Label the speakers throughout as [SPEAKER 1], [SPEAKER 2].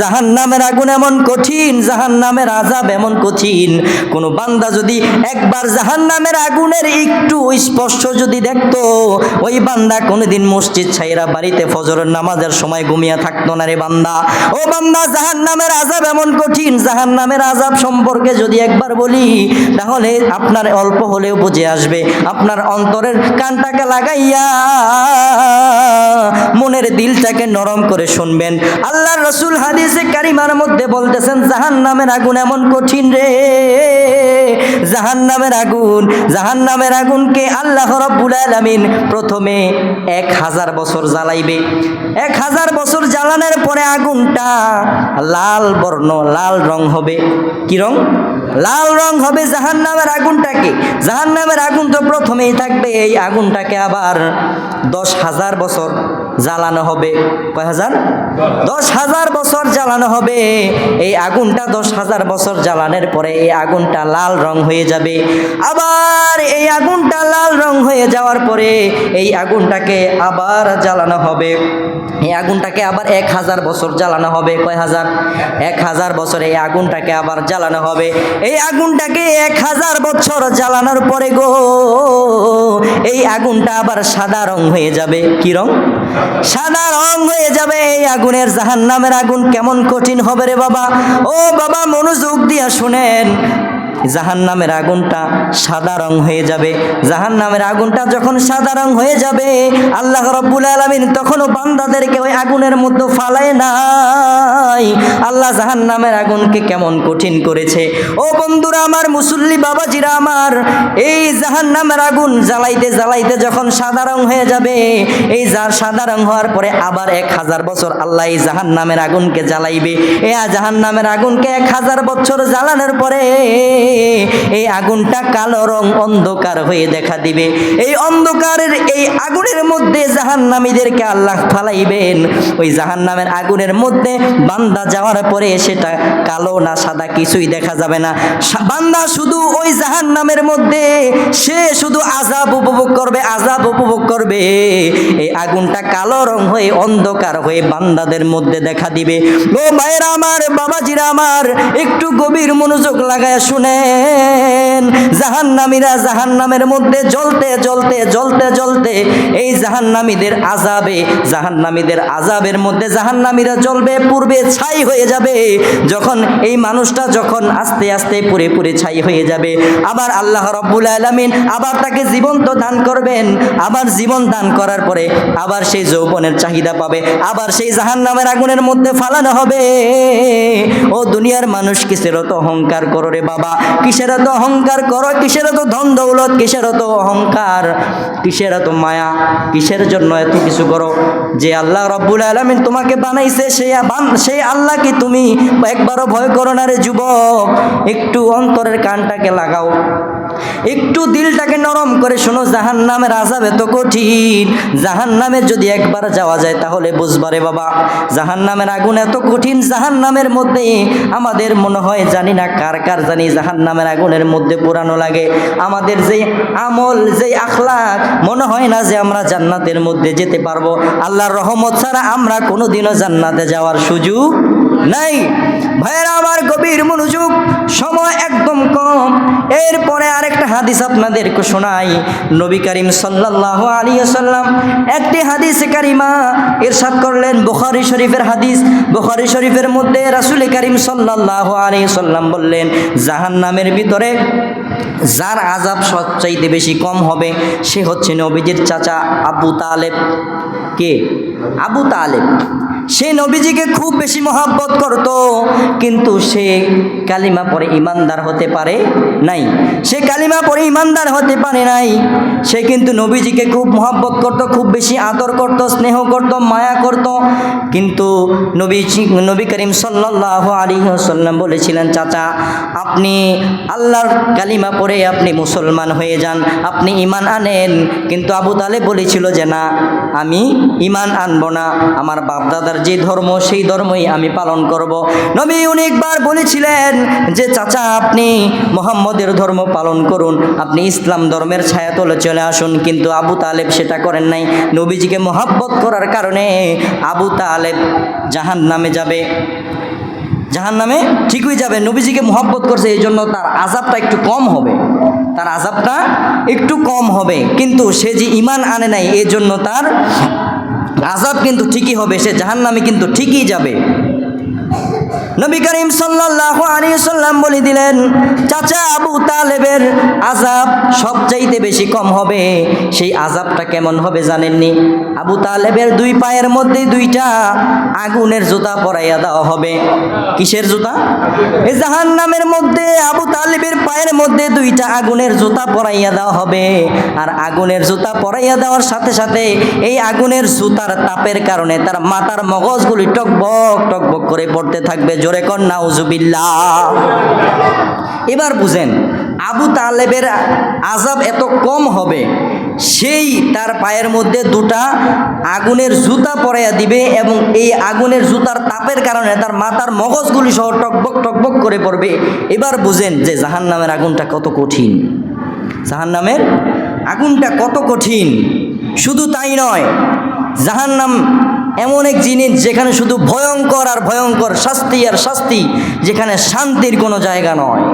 [SPEAKER 1] জাহান নামের আগুন এমন কঠিন জাহান নামের আজাব এমন কঠিন। কোনো বান্দা যদি একবার জাহান নামের আগুনের একটু স্পর্শ যদি দেখতো, ওই বান্দা কোনোদিন মসজিদ ছাইরা বাড়িতে ফজরের নামাজের সময় ঘুমিয়ে থাকতো না রে বান্দা। ও বান্দা জাহান নামের আজাব এমন কঠিন জাহান নামের আজাব সম্পর্কে যদি একবার বলি, তাহলে আপনার অল্প হলেও বুঝে আসবে। আপনার অন্তরের কানটাকে লাগাইয়া মনের দিলটাকে নরম করে শুনবেন। আল্লাহর রসুল হাদিসে কারিমার মধ্যে বলতেছেন জাহান নামের আগুন এমন কঠিন রে। জাহান নামের আগুন জাহান নামের আগুনকে আল্লাহ রব্বুল আলামিন প্রথমে এক হাজার বছর জ্বালাইবে। এক হাজার বছর জ্বালানোর পরে আগুনটা লাল বর্ণ, লাল রং হবে। কি রং? লাল রং হবে জাহান নামের আগুনটাকে। জাহান নামের আগুন তো প্রথমেই থাকবে, এই আগুনটাকে আবার দশ হাজার বছর জ্বালানো হবে। কয় হাজার? দশ হাজার বছর জ্বালানো হবে। এই আগুনটা দশ হাজার বছর জ্বালানোর পরে এই আগুনটা লাল রং হয়ে যাবে। আবার এই আগুনটা লাল রং হয়ে যাওয়ার পরে এই আগুনটাকে আবার জ্বালানো হবে। এই আগুনটাকে আবার এক হাজার বছর জ্বালানো হবে। কয় হাজার? এক হাজার বছর এই আগুনটাকে আবার জ্বালানো হবে। এই আগুনটাকে এক হাজার বছর জ্বালানোর পরে গো, এই আগুনটা আবার সাদা রং হয়ে যাবে। কি রং? সাদা রং হয়ে যাবে এই আগুনের জাহান নামের আগুন। কেমন কঠিন হবে রে বাবা। ও বাবা, মনোযোগ দিয়া শুনেন। জাহান নামের আগুনটা সাদা রং হয়ে যাবে। জাহান নামের আগুনটা যখন সাদা রং হয়ে যাবে, আল্লাহ রব্বুল আলমিন তখনও বান্দাদেরকে ওই আগুনের মধ্যে ফালায় নাই। আল্লাহ জাহান নামের আগুনকে কেমন কঠিন করেছে। ও বন্ধুরা আমার মুসল্লি বাবাজিরা আমার, এই জাহান নামের আগুন জ্বালাইতে জ্বালাইতে যখন সাদা রং হয়ে যাবে, এই যার সাদা রং হওয়ার পরে আবার এক হাজার বছর আল্লাহ এই জাহান নামের আগুনকে জ্বালাইবে। এ জাহান নামের আগুনকে এক হাজার বছর জ্বালানোর পরে এই আগুনটা কালো রং অন্ধকার হয়ে দেখা দিবে। এই অন্ধকারের এই আগুনের মধ্যে জাহান্নামীদেরকে আল্লাহ ফালাইবেন। ওই জাহান্নামের আগুনের মধ্যে বান্দা যাওয়ার পরে সেটা কালো না সাদা কিছুই দেখা যাবে না। বান্দা শুধু ওই জাহান্নামের মধ্যে, সে শুধু আজাব উপভোগ করবে আজাব উপভোগ করবে। এই আগুনটা কালো রং হয়ে, অন্ধকার হয়ে বান্দাদের মধ্যে দেখা দিবে। ও ভাইরা আমার, বাবাজিরা আমার, একটু গভীর মনোযোগ লাগায় শুনেন। জাহান্নামীরা জাহান্নামের মধ্যে জ্বলতে জ্বলতে জ্বলতে জ্বলতে এই জাহান্নামীদের আজাবে জাহান্নামীদের আজাবের মধ্যে জাহান্নামীরা জ্বলবে, পূর্বে ছাই হয়ে যাবে। যখন এই মানুষটা যখন আস্তে আস্তে পুরে পুরে ছাই হয়ে যাবে, আবার আল্লাহ রব্বুল আলামিন আবার তাকে জীবন্ত দান করবেন। আবার জীবন দান করার পরে আবার সেই যৌবনের চাহিদা পাবে, আবার সেই জাহান্নামের আগুনের মধ্যে ফালানো হবে। ও দুনিয়ার মানুষ, কিসের তো অহংকার করো রে বাবা? কিসের তো অহংকার করো? কিসের তো ধন দৌলত? কিসের তো অহংকার? কিসের তো মায়া? কিসের জন্য এত কিছু করো? যে আল্লাহ রব্বুল আলমিন তোমাকে বানাইছে, সে সেই আল্লাহ কি তুমি একবারও ভয় করো না রে যুবক। একটু অন্তরের কানটাকে লাগাও। একটু দিলটাকে নরম করে শোনো জাহান নামের আজাব এত কঠিন। জাহান নামে যদি একবার যাওয়া যায় তাহলে বুঝবারে বাবা জাহান নামের আগুন এত কঠিন জাহান নামের মধ্যে আমাদের মনে হয় জানি না কার কার জানি জাহান নামের আগুনের মধ্যে পুরানো লাগে। আমাদের যে আমল যে আখলাক মনে হয় না যে আমরা জান্নাতের মধ্যে যেতে পারব। আল্লাহর রহমত ছাড়া আমরা কোনোদিনও জান্নাতে যাওয়ার সুযোগ নাই। ভাইয়েরা, আমার গভীর মনোযোগ, সময় একদম কম। এরপরে আরেকটা হাদিস আপনাদেরকে শোনাই। নবী করিম সাল্লাল্লাহু আলী সাল্লাম একটি হাদিস কারিমা ইরশাদ করলেন, বুখারী শরীফের হাদিস। বুখারী শরীফের মধ্যে রাসূল করিম সাল্লাল্লাহু আলাইহি সাল্লাম বললেন, জাহান্নামের ভিতরে যার আজাব সবচাইতে বেশি কম হবে, সে হচ্ছে নবীজির চাচা আবু তালেব। কে? আবু তালেব। সে নবীজিকে খুব বেশি মহাব্বত করত, কিন্তু সে কালিমা পরে ইমানদার হতে পারে নাই। সে কালিমা পরে ইমানদার হতে পারে নাই। সে কিন্তু নবীজিকে খুব মহাব্বত করত, খুব বেশি আদর করত, স্নেহ করত, মায়া করত। কিন্তু নবীজি, নবী করিম সাল্লাহ আলী সাল্লাম বলেছিলেন, চাচা, আপনি আল্লাহর কালিমা পরে আপনি মুসলমান হয়ে যান, আপনি ইমান আনেন। কিন্তু আবু তালে বলেছিল যে, না, আমি ইমান আনব না, আমার বাপদাদার যে ধর্ম, সেই ধর্মই আমি পালন করব। নবী অনেকবার বলেছিলেন যে, চাচা, আপনি মোহাম্মদের ধর্ম পালন করুন। আপনি ইসলাম ধর্মের ছায়া তলে চলে আসুন। কিন্তু আবু তালেব সেটা করেন নাই। নবীজিকে মহাব্বত করার কারণে আবু তালেব জাহান নামে যাবে। জাহান নামে ঠিকই যাবে। নবীজিকে মোহাব্বত করছে এই জন্য তার আজাবটা একটু কম হবে। তার আজাবটা একটু কম হবে। কিন্তু সে যে ইমান আনে নাই এই জন্য তার আজাব কিন্তু ঠিকই হবে সে জাহান নামে কিন্তু ঠিকই যাবে। নবী করিম সাল্লাল্লাহু আলাইহি সাল্লাম বলে দিলেন, চাচা আবু তালেবের আজাব সবচাইতে বেশি কম হবে। সেই আজাবটা কেমন হবে জানেননি? আবু তালেবের দুই পায়ের মধ্যে দুইটা আগুনের জুতা পরাইয়া দেওয়া হবে। কিসের জুতা? এই জাহান্নামের মধ্যে, আবু তালেবের পায়ের মধ্যে দুইটা আগুনের জুতা পরাইয়া দেওয়া হবে। আর আগুনের জুতা পরাইয়া দেওয়ার সাথে সাথে এই আগুনের জুতার তাপের কারণে তার মাথার মগজগুলি টকবক টকবক করে পড়তে থাকবে। জোরে কর নাউজুবিল্লাহ। এবার বুঝেন, আবু তালেবের আজাব এত কম হবে, সেই তার পায়ের মধ্যে দুটা আগুনের জুতা পরাইয়া দিবে এবং এই আগুনের জুতার তাপের কারণে তার মাথার মগজগুলি সহ টকবক টকবক করে পড়বে। এবার বুঝেন যে জাহান্নামের আগুনটা কত কঠিন। জাহান্নামের আগুনটা কত কঠিন। শুধু তাই নয়, জাহান্নাম এমন এক জিনিস যেখানে শুধু ভয়ঙ্কর আর ভয়ঙ্কর শাস্তি আর শাস্তি, যেখানে শান্তির কোনো জায়গা নয়।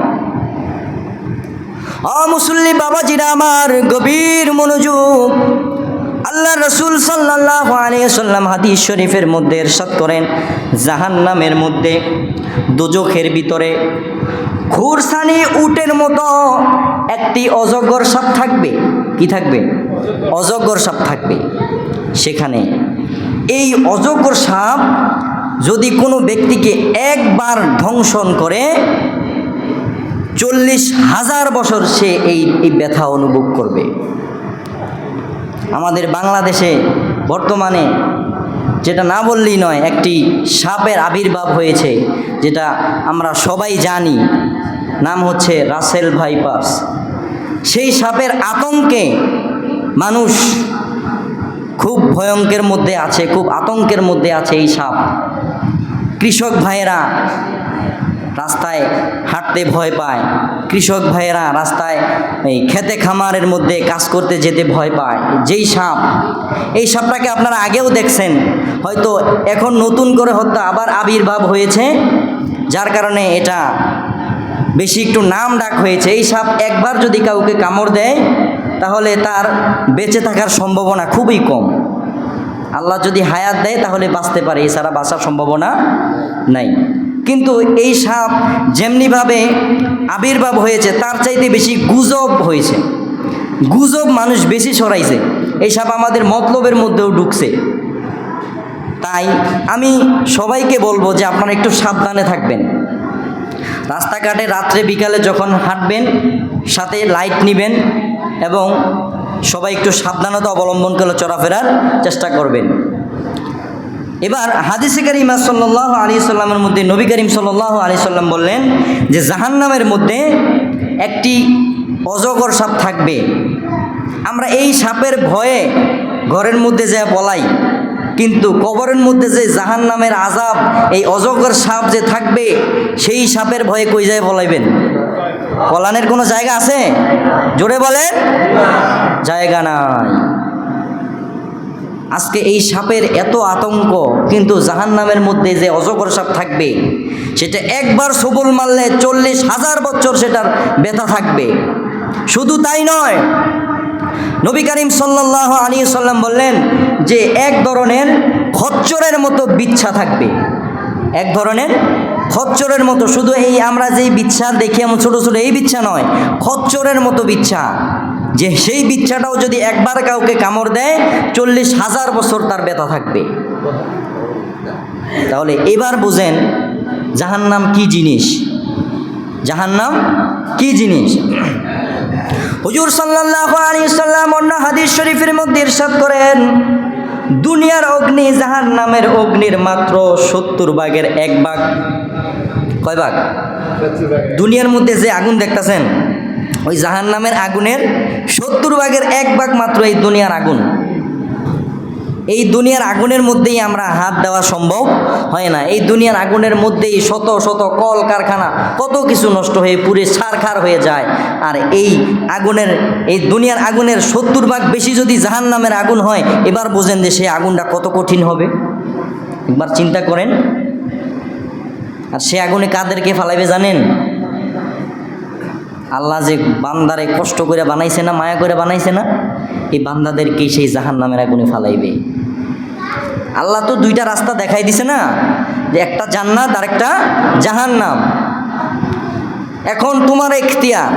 [SPEAKER 1] অমুসল্লি বাবাজিরা আমার গভীর মনোযোগ। আল্লাহ রসুল সাল্লাহ আলিয়াল্লাম হাদিস শরীফের মধ্যে এরশাদ করেন, জাহান্নামের মধ্যে, দুজখের ভিতরে। খুরসানি উটের মতো একটি অজগর সাপ থাকবে, কি থাকবে? অজগর সাপ থাকবে। সেখানে এই অজগর সাপ যদি কোনো ব্যক্তিকে একবার ধ্বংসন করে, চল্লিশ হাজার বছর সে এই এই ব্যথা অনুভব করবে। আমাদের বাংলাদেশে বর্তমানে যেটা না বললেই নয়, একটি সাপের আবির্ভাব হয়েছে, যেটা আমরা সবাই জানি, নাম হচ্ছে রাসেল ভাইপাস। সেই সাপের আতঙ্কে মানুষ খুব ভয়ঙ্কের মধ্যে আছে, খুব আতঙ্কের মধ্যে আছে এই সাপ। কৃষক ভাইয়েরা রাস্তায় হাঁটতে ভয় পায়। কৃষক ভাইয়েরা রাস্তায় এই খেতে খামারের মধ্যে কাজ করতে যেতে ভয় পায়। যেই সাপ, এই সাপটাকে আপনারা আগেও দেখছেন, হয়তো এখন নতুন করে হয়তো আবার আবির্ভাব হয়েছে, যার কারণে এটা বেশি একটু নাম ডাক হয়েছে। এই সাপ একবার যদি কাউকে কামড় দেয় তাহলে তার বেঁচে থাকার সম্ভাবনা খুবই কম। আল্লাহ যদি হায়াত দেয়, তাহলে বাঁচতে পারে, এছাড়া বাঁচার সম্ভাবনা নাই। কিন্তু এই সাপ যেমনিভাবে আবির্ভাব হয়েছে, তার চাইতে বেশি গুজব হয়েছে। গুজব মানুষ বেশি ছড়াইছে। এই সাপ আমাদের মতলবের মধ্যেও ঢুকছে। তাই আমি সবাইকে বলব যে আপনারা একটু সাবধানে থাকবেন। রাস্তাঘাটে রাত্রে বিকালে যখন হাঁটবেন, সাথে লাইট নেবেন এবং সবাই একটু সাবধানতা অবলম্বন করে চলাফেরার চেষ্টা করবেন। এবার হাদিসে কারিমা সাল্লাহ আলী সাল্লামের মধ্যে নবী করিম সাল্লাহ আলী সাল্লাম বললেন যে জাহান্নামের মধ্যে একটি অজগর সাপ থাকবে। আমরা এই সাপের ভয়ে ঘরের মধ্যে যা পলাই, কিন্তু কবরের মধ্যে যে জাহান নামের আজাব এই অজগর সাপ যে থাকবে, সেই সাপের ভয়ে কই যায় বলাইবেন পলানের কোনো জায়গা আছে? জোরে বলেন। জায়গা নাই। আজকে এই সাপের এত আতঙ্ক, কিন্তু জাহান নামের মধ্যে যে অজগর সাপ থাকবে, সেটা একবার সবল মারলে চল্লিশ হাজার বছর সেটার ব্যথা থাকবে। শুধু তাই নয়, নবী করিম সাল্লাহ আলী সাল্লাম বললেন যে, এক ধরনের খচ্চরের মতো বিচ্ছা থাকবে। এক ধরনের খচ্চরের মতো, শুধু এই আমরা যেই বিচ্ছা দেখি, এমন ছোটো ছোটো, এই বিচ্ছা নয়, খচ্চরের মতো বিচ্ছা। যে সেই বিচ্ছাটাও যদি একবার কাউকে কামড় দেয়, চল্লিশ হাজার বছর তার ব্যথা থাকবে। তাহলে এবার বুঝেন, জাহান্নাম কি জিনিস? জাহান্নাম কি জিনিস? হুজুর সাল্লাল্লাহু আলাইহি অন্য হাদিস শরীফের মধ্যে ইরশাদ করেন, দুনিয়ার অগ্নি জাহান্নামের অগ্নির মাত্র সত্তর ভাগের এক ভাগ। কয় ভাগ? দুনিয়ার মধ্যে যে আগুন দেখতেছেন, ওই জাহান্নামের আগুনের সত্তর ভাগের এক ভাগ মাত্র এই দুনিয়ার আগুন। এই দুনিয়ার আগুনের মধ্যেই আমরা হাত দেওয়া সম্ভব হয় না। এই দুনিয়ার আগুনের মধ্যেই শত শত কল কারখানা কত কিছু নষ্ট হয়ে পুরে সারখার হয়ে যায়। আর এই আগুনের, এই দুনিয়ার আগুনের সত্তর ভাগ বেশি যদি জাহান নামের আগুন হয়, এবার বোঝেন যে সেই আগুনটা কত কঠিন হবে। একবার চিন্তা করেন আর সে আগুনে কাদেরকে ফালাইবে জানেন? আল্লাহ যে বান্দারে কষ্ট করে বানাইছে না, মায়া করে বানাইছে না, এই বান্দাদেরকেই সেই জাহান নামের আগুনে ফালাইবে। আল্লাহ তো দুইটা রাস্তা দেখাই দিছে না, যে একটা জান্নাত আর একটা জাহান নাম এখন তোমার এখতিয়ার,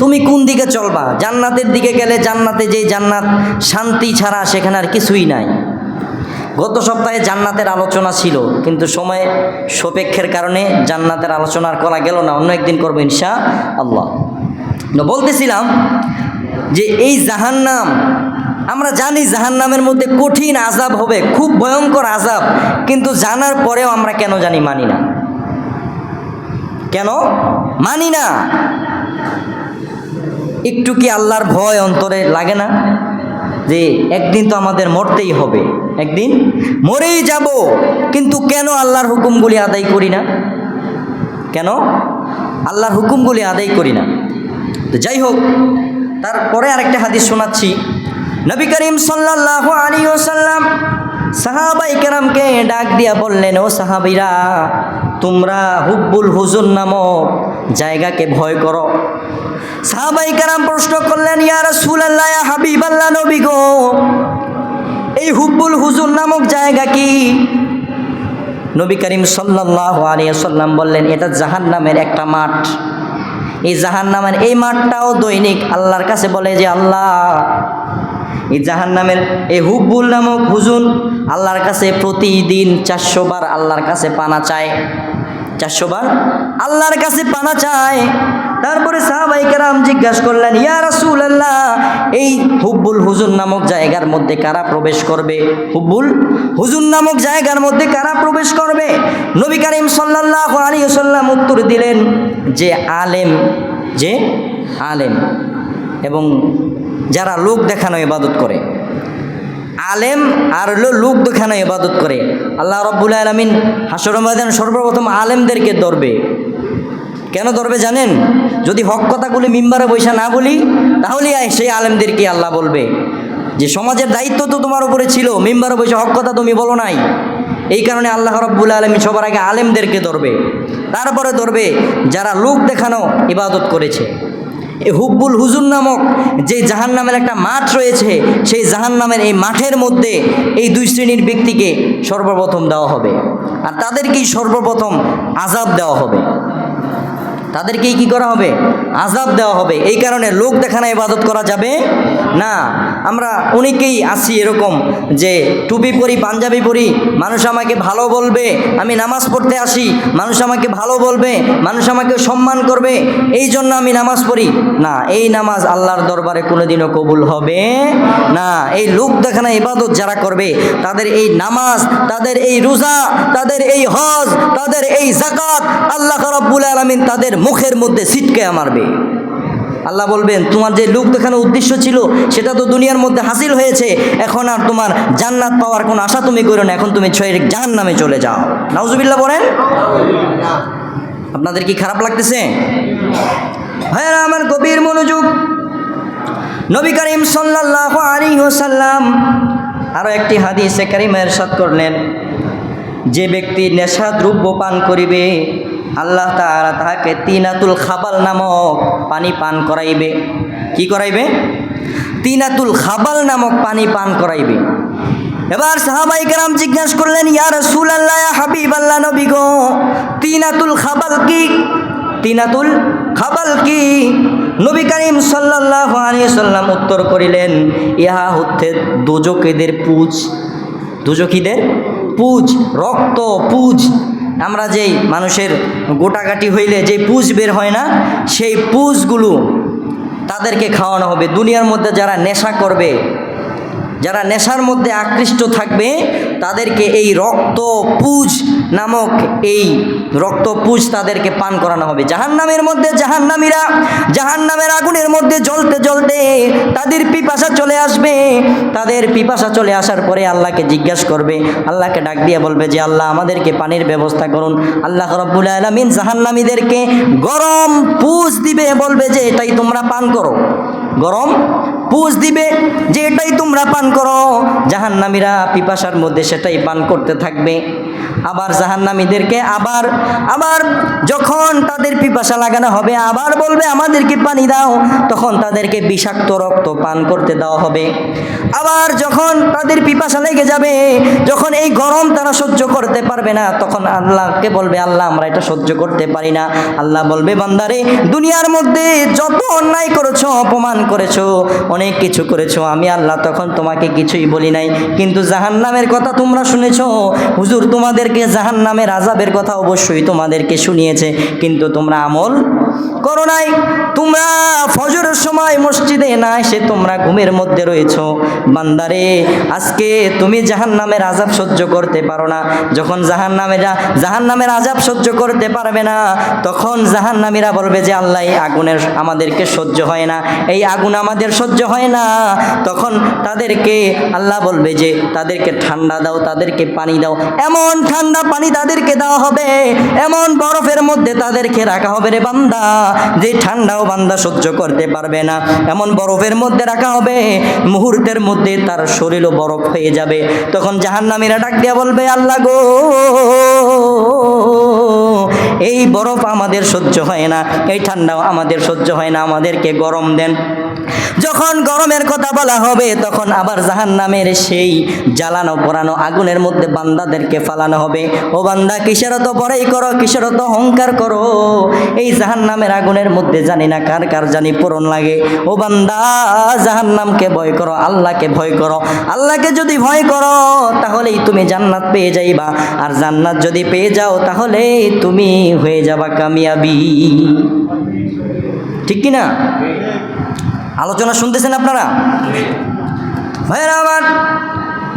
[SPEAKER 1] তুমি কোন দিকে চলবা? জান্নাতের দিকে গেলে জান্নাতে যে জান্নাত শান্তি ছাড়া সেখানে আর কিছুই নাই। গত সপ্তাহে জান্নাতের আলোচনা ছিল, কিন্তু সময় সপেক্ষের কারণে জান্নাতের আলোচনা আর করা গেল না। অন্য একদিন করব ইনশা আল্লাহ বলতেছিলাম যে এই জাহান্নাম, আমরা জানি জাহান্নামের মধ্যে কঠিন আজাব হবে, খুব ভয়ঙ্কর আজাব কিন্তু জানার পরেও আমরা কেন জানি মানি না? কেন? মানি না। একটু কি আল্লাহর ভয় অন্তরে লাগে না? যে একদিন তো আমাদের মরতেই হবে। একদিন মরেই যাব, কিন্তু কেন আল্লাহর হুকুমগুলি আদায় করি না? কেন? আল্লাহর হুকুমগুলি আদায় করি না। তো যাই হোক, তারপরে আরেকটা হাদিস শোনাচ্ছি। নবী করিম সাল্লাল্লাহু আলাইহি ওয়াসাল্লাম সাহাবাই কেরামকে ডাক দিয়া বললেন, ও সাহাবিরা, তোমরা হুব্বুল হুজুর নামক জায়গাকে ভয় করো। সাহাবাই কেরাম প্রশ্ন করলেন, ইয়া রাসূলুল্লাহ, ইয়া হাবিবাল্লাহ, নবী গো, এই হুব্বুল হুজুর নামক জায়গা কি? নবী করিম সাল্লাহ আলিয়াল্লাম বললেন, এটা জাহান নামের একটা মাঠ। এই জাহান নামের এই মাঠটাও দৈনিক আল্লাহর কাছে বলে যে, আল্লাহ, এই জাহান নামের এই হুব্বুল নামক হুজুন আল্লাহর কাছে প্রতিদিন চারশো বার আল্লাহর কাছে পানা চায়। চারশো বার আল্লাহর কাছে পানা চায়। তারপরে সাহাবাই কেরাম জিজ্ঞাসা করলেন, ইয়া রাসূল আল্লাহ এই হুব্বুল হুজুর নামক জায়গার মধ্যে কারা প্রবেশ করবে? হুব্বুল হুজুর নামক জায়গার মধ্যে কারা প্রবেশ করবে? নবী করিম সাল্লাল্লাহু আলাইহি ওয়াসাল্লাম উত্তর দিলেন, যে আলেম যে আলেম এবং যারা লোক দেখানো ইবাদত করে। আলেম আর হলো লোক দেখানো ইবাদত করে। আল্লাহ রব্বুল আলমিন হাসর ময়দান সর্বপ্রথম আলেমদেরকে ধরবে। কেন ধরবে জানেন? যদি হক কথাগুলি মিম্বারে বৈশা না বলি, তাহলে সেই আলেমদেরকে আল্লাহ বলবে। যে সমাজের দায়িত্ব তো তোমার উপরে ছিল, মিম্বারে বৈশা হক কথা তুমি বলো নাই। এই কারণে আল্লাহ রব্বুল আলমী সবার আগে আলেমদেরকে ধরবে। তারপরে ধরবে যারা লোক দেখানো ইবাদত করেছে। হুব্বুল হুজুর নামক যে জাহান নামের একটা মাঠ রয়েছে, সেই জাহান নামের এই মাঠের মধ্যে এই দুই শ্রেণির ব্যক্তিকে সর্বপ্রথম দেওয়া হবে। আর তাদেরকেই সর্বপ্রথম আজাব দেওয়া হবে। তাদেরকেই কি করা হবে? আজাব দেওয়া হবে। এই কারণে লোক দেখানো ইবাদত করা যাবে না। আমরা অনেকেই আছি এরকম যে টুপি পরি, পাঞ্জাবি পরি, মানুষ আমাকে ভালো বলবে, আমি নামাজ পড়তে আসি, মানুষ আমাকে ভালো বলবে, মানুষ আমাকে সম্মান করবে, এই জন্য আমি নামাজ পড়ি। না, এই নামাজ আল্লাহর দরবারে কোনোদিনও কবুল হবে না। এই লোক দেখানো ইবাদত যারা করবে, তাদের এই নামাজ, তাদের এই রোজা, তাদের এই হজ, তাদের এই জাকাত আল্লাহ রব্বুল আলমিন তাদের মুখের মধ্যে ছিটকে মারবে। আল্লাহ বলবেন, তোমার যে লুক দেখানোর উদ্দেশ্য ছিল, সেটা তো দুনিয়ার মধ্যে হাসিল হয়েছে। এখন আর তোমার জান্নাত পাওয়ার কোনো আশা তুমি করো না। এখন তুমি ছয়ের জাহান নামে চলে যাও। নাউজুবিল্লাহ বলেন। আপনাদের কি খারাপ লাগতেছে? ভাইয়ারা, আমার গভীর মনোযোগ। নবী করিম সাল্লাল্লাহু আলাইহি ওয়াসাল্লাম আরও একটি হাদিসে কারিমা ইরশাদ করলেন, যে ব্যক্তি নেশা দ্রব্য পান করিবে আল্লাহ তাআলা তাহাকে তিনাতুল খাবাল নামক পানি পান করাইবে। কি করাইবে? তিনাতুল খাবাল নামক পানি পান করাইবে। এবার সাহাবাই কেরাম জিজ্ঞাসা করলেন, ইয়া রাসূলুল্লাহ, ইয়া হাবিবাল্লাহ নবী গো, তিনাতুল খাবাল কি? তিনাতুল খাবাল কি? নবী করিম সাল্লাম উত্তর করিলেন, ইহা হচ্ছে দুজকেদের পুজ। দুজকিদের পুজ, রক্ত পুজ। আমরা যেই মানুষের গোটাগাটি হইলে যে পুজ বের হয় না, সেই পুজগুলো তাদেরকে খাওয়ানো হবে। দুনিয়ার মধ্যে যারা নেশা করবে, যারা নেশার মধ্যে আকৃষ্ট থাকবে, তাদেরকে এই রক্ত পুজ নামক এই রক্ত পুজ তাদেরকে পান করানো হবে। জাহান্নামের মধ্যে জাহান্নামীরা, জাহান্নামের আগুনের মধ্যে জ্বলতে জ্বলতে তাদের পিপাসা চলে আসবে। তাদের পিপাসা চলে আসার পরে আল্লাহকে জিজ্ঞাসা করবে। আল্লাহকে ডাক দিয়ে বলবে যে, আল্লাহ, আমাদেরকে পানির ব্যবস্থা করুন। আল্লাহ রব্বুল আলমিন জাহান্নামীদেরকে গরম পুজ দিবে। বলবে যে, এটাই তোমরা পান করো। গরম পুষ দিবে যে, এটাই তোমরা পান করো। জাহান্নামীরা পিপাসার মধ্যে সেটাই পান করতে থাকবে। আবার জাহান্নামীদেরকে আবার আবার যখন তাদের পিপাসা লাগানো হবে, আবার বলবে, আমাদেরকে পানি দাও। তখন তাদেরকে বিষাক্ত রক্ত পান করতে দেওয়া হবে। আবার যখন তাদের পিপাসা লেগে যাবে, যখন এই গরম তারা সহ্য করতে পারবে না, তখন আল্লাহকে বলবে, আল্লাহ, আমরা এটা সহ্য করতে পারি না। আল্লাহ বলবে, বান্দারে, দুনিয়ার মধ্যে যত অন্যায় করেছ, অপমান করেছ, অনেক কিছু করেছ, আমি আল্লাহ তখন তোমাকে কিছুই বলি নাই। কিন্তু জাহান্নামের কথা তোমরা শুনেছো। হুজুর তোমাদেরকে জাহান নামের আজাবের কথা অবশ্যই তোমাদেরকে শুনিয়েছে কিন্তু তোমরা আমল করো নাই। তোমরা ফজরের সময় মসজিদে না এসে তোমরা ঘুমের মধ্যে রয়েছো। বান্দারে, আজকে তুমি জাহান্নামের আজাব সহ্য করতে পারো না। যখন জাহান্নামেরা জাহান্নামের আজাব সহ্য করতে পারবে না, তখন জাহান্নামীরা বলবে যে, আল্লাহ আগুনের আমাদেরকে সহ্য হয় না। এই আগুন আমাদের সহ্য হয় না। তখন তাদেরকে আল্লাহ বলবে যে, তাদেরকে ঠান্ডা দাও, তাদেরকে পানি দাও। এমন ঠান্ডা পানি তাদেরকে দেওয়া হবে। এমন বরফের মধ্যে তাদেরকে রাখা হবে রে বান্দা। যে ঠান্ডাও বান্দা সহ্য করতে পারবে না। এমন বরফের মধ্যে রাখা হবে, মুহূর্তের মধ্যে তার শরীরও বরফ হয়ে যাবে। তখন জাহান্নামীরা ডাক দিয়া বলবে, আল্লাহ গো, এই বরফ আমাদের সহ্য হয় না, এই ঠান্ডাও আমাদের সহ্য হয় না, আমাদেরকে গরম দেন। যখন গরমের কথা বলা হবে, তখন আবার জাহান নামের সেই জ্বালানো পোড়ানো আগুনের মধ্যে বান্দাদেরকে ফালানো হবে। ও বান্দা, কিসের তো পরেই করো, কিসের তো অহংকার করো? এই জাহান নামের আগুনের মধ্যে জানি না কার কার জানি পূরণ লাগে। ও বান্দা জাহান নামকে ভয় করো, আল্লাহকে ভয় করো। আল্লাহকে যদি ভয় করো, তাহলেই তুমি জান্নাত পেয়ে যাইবা। আর জান্নাত যদি পেয়ে যাও তাহলে তুমি হয়ে যাবা কামিয়াবি। ঠিক কি না আলোচনা শুনতেছেন আপনারা? ভাইরা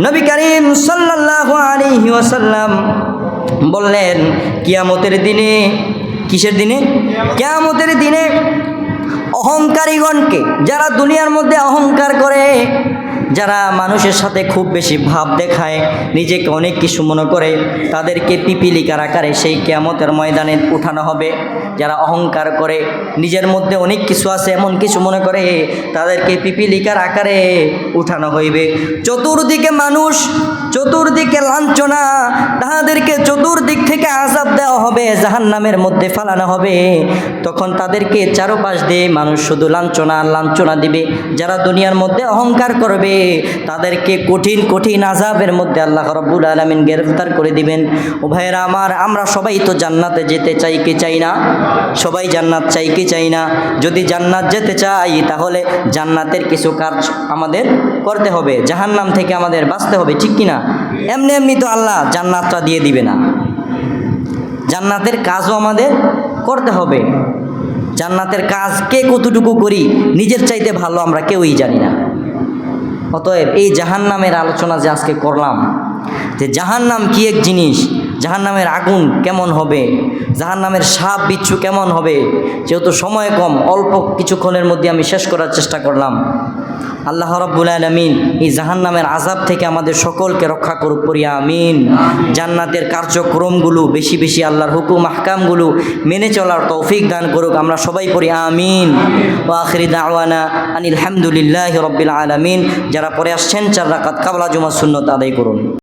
[SPEAKER 1] নবী করিম সাল্লাহ আলী বললেন, কিয়ামতের দিনে, কিসের দিনে? কিয়ামতের দিনে অহংকারীগণকে, যারা দুনিয়ার মধ্যে অহংকার করে যারা মানুষের সাথে খুব বেশি ভাব দেখায়, নিজেকে অনেক কিছু মনে করে, তাদেরকে পিপিলিকার আকারে সেই কেয়ামতের ময়দানে উঠানো হবে। যারা অহংকার করে, নিজের মধ্যে অনেক কিছু আছে, এমন কিছু মনে করে, তাদেরকে পিপিলিকার আকারে উঠানো হইবে। চতুর্দিকে মানুষ চতুর্দিকে লাঞ্ছনা, তাহাদেরকে চতুর্দিক থেকে আজাব দেওয়া হবে জাহান নামের মধ্যে ফালানো হবে। তখন তাদেরকে চারোপাশ দিয়ে মানুষ শুধু লাঞ্ছনা লাঞ্ছনা দিবে। যারা দুনিয়ার মধ্যে অহংকার করবে, তাদেরকে কঠিন কঠিন আজাবের মধ্যে আল্লাহ রব্বুল আলমিন গ্রেফতার করে দিবেন। ও ভাইয়েরা আমার, আমরা সবাই তো জান্নাতে যেতে চাই, কি চাই না? সবাই জান্নাত চাই, কি চাই না? যদি জান্নাত যেতে চাই, তাহলে জান্নাতের কিছু কাজ আমাদের করতে হবে, জাহান্নাম থেকে আমাদের বাঁচতে হবে, ঠিক কি না এমনি এমনি তো আল্লাহ জান্নাতটা দিয়ে দিবে না। জান্নাতের কাজও আমাদের করতে হবে। জান্নাতের কাজ কে কতটুকু করি, নিজের চাইতে ভালো আমরা কেউই জানি না। অতএব এই জাহান্নামের আলোচনা যে আজকে করলাম, যে জাহান্নাম কি এক জিনিস, জাহান্নামের আগুন কেমন হবে, জাহান্নামের সাপ বিচ্ছু কেমন হবে, যেহেতু সময় কম, অল্প কিছুক্ষণের মধ্যে আমি শেষ করার চেষ্টা করলাম। আল্লাহ রব্বুল আলমিন এই জাহান্নামের আজাব থেকে আমাদের সকলকে রক্ষা করুক পড়িয়া আমিন। জান্নাতের কার্যক্রমগুলো বেশি বেশি আল্লাহর হুকুম, আহকামগুলো মেনে চলার তৌফিক দান করুক, আমরা সবাই পড়ি আমিন। ও আখরি দাওয়ানা আনিল হামদুলিল্লাহ রব্বিল আলমিন। যারা পরে আসছেন, চার রাকাত কাবলা জুমা সুন্নত আদায় করুন।